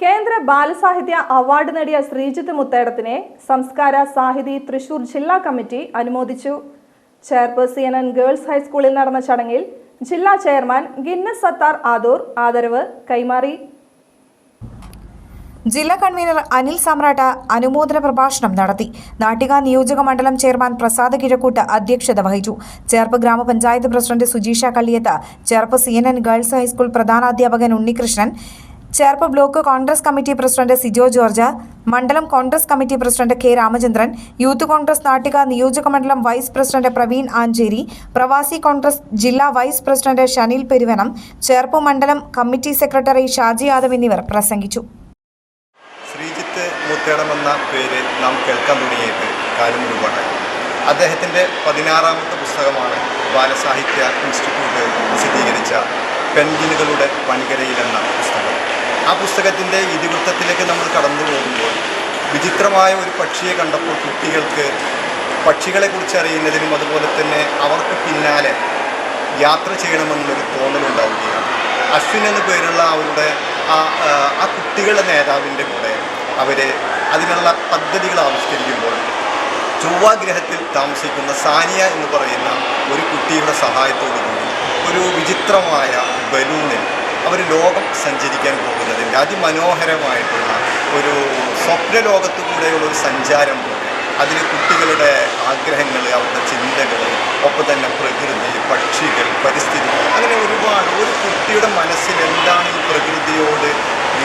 കേന്ദ്ര ബാലസാഹിത്യ അവാർഡ് നേടിയ ശ്രീജിത്ത് മുത്തേടത്തിനെ സംസ്കാര സാഹിതി തൃശൂർ ജില്ലാ കമ്മിറ്റി അനുമോദിച്ചു. ചെയർപേഴ്സൺ ഗേൾസ് ഹൈസ്കൂളിൽ നടന്ന ചടങ്ങിൽ ജില്ലാ ചെയർമാൻ ഗിന്നസ് സത്താർ ആദൂർ ആദരവ് കൈമാറി. ജില്ലാ കൺവീനർ അനിൽ സാമ്രാട്ട അനുമോദന പ്രഭാഷണം നടത്തി. നാട്ടിക നിയോജക മണ്ഡലം ചെയർമാൻ പ്രസാദ് കിഴക്കൂട്ട് അധ്യക്ഷത വഹിച്ചു. ചേർപ്പ് ഗ്രാമപഞ്ചായത്ത് president Sujeesha Kalliyath Cherpu C girls high school പ്രധാനാധ്യാപകൻ Unnikrishnan Cherpu block Congress committee president Sijo George മണ്ഡലം Congress committee president K Ramachandran youth Congress Nattika നിയോജക മണ്ഡലം വൈസ് പ്രസിഡന്റ് പ്രവീൺ ആഞ്ചേരി പ്രവാസി കോൺഗ്രസ് ജില്ലാ വൈസ് പ്രസിഡന്റ് ഷനിൽ പെരുവനം ചേർപ്പ് മണ്ഡലം കമ്മിറ്റി സെക്രട്ടറി ഷാജി യാദവ് എന്നിവർ പ്രസംഗിച്ചു. മുത്തേടമെന്ന നാം കേൾക്കാൻ അദ്ദേഹത്തിന്റെ പതിനാറാമത്തെ പുസ്തകമാണ് ബാലസാഹിത്യ ഇൻസ്റ്റിറ്റ്യൂട്ട് പ്രസിദ്ധീകരിച്ച പെൻഗിനുകളുടെ വൻകരയിലെന്ന പുസ്തകം. ആ പുസ്തകത്തിന്റെ ഇതിവൃത്തത്തിലേക്ക് നമ്മൾ കടന്നു പോകുമ്പോൾ വിചിത്രമായ ഒരു പക്ഷിയെ കണ്ടപ്പോൾ കുട്ടികൾക്ക് പക്ഷികളെക്കുറിച്ച് അറിയുന്നതിനും അതുപോലെ തന്നെ അവർക്ക് പിന്നാലെ യാത്ര ചെയ്യണമെന്നുള്ളൊരു തോന്നലുണ്ടാവുകയാണ്. അശ്വിൻ എന്ന പേരുള്ള അവരുടെ ആ ആ, കുട്ടികളുടെ നേതാവിന്റെ കൂടെ അവർ അതിനുള്ള പദ്ധതികൾ ആവിഷ്കരിക്കുമ്പോൾ ചൊവ്വാഗ്രഹത്തിൽ താമസിക്കുന്ന സാനിയ എന്ന് പറയുന്ന ഒരു കുട്ടിയുടെ സഹായത്തോടു കൂടി ഒരു വിചിത്രമായ ബലൂണിൽ അവർ ലോകം സഞ്ചരിക്കാൻ പോകുന്നതിന്റെ അതിമനോഹരമായിട്ടുള്ള ഒരു സ്വപ്ന ലോകത്തു കൂടെയുള്ള ഒരു സഞ്ചാരം പോലെ. അതിൽ കുട്ടികളുടെ ആഗ്രഹങ്ങൾ അവരുടെ ചിന്തകൾ ഒപ്പം തന്നെ പ്രകൃതി പക്ഷികൾ പരിസ്ഥിതി അങ്ങനെ ഒരുപാട് ഒരു കുട്ടിയുടെ മനസ്സിൽ എന്താണ് ഈ പ്രകൃതിയോട്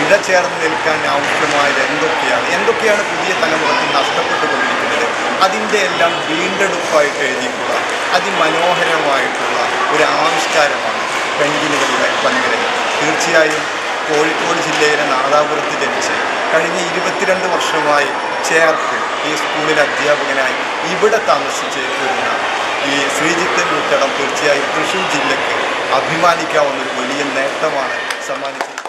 ഇഴചേർന്ന് നിൽക്കാൻ ആവശ്യമായത് എന്തൊക്കെയാണ് എന്തൊക്കെയാണ് പുതിയ തലമുറയ്ക്ക് നഷ്ടപ്പെട്ടുകൊണ്ടിരിക്കുന്നത് അതിന്റെ എല്ലാം വീണ്ടെടുപ്പായിട്ട് എഴുതിയിട്ടുള്ള അതിമനോഹരമായിട്ടുള്ള തീർച്ചയായും കോഴിക്കോട് ജില്ലയിലെ നാദാപുരത്ത് ജനിച്ച് കഴിഞ്ഞ ഇരുപത്തിരണ്ട് വർഷമായി ചേർത്ത് ഈ സ്കൂളിലെ അധ്യാപകനായി ഇവിടെ താമസിച്ച് വരുന്ന ഈ ശ്രീജിത്ത് മുത്തടം തീർച്ചയായും തൃശ്ശൂർ ജില്ലയ്ക്ക് അഭിമാനിക്കാവുന്ന ഒരു വലിയ നേട്ടമാണ് സമ്മാനിച്ചത്.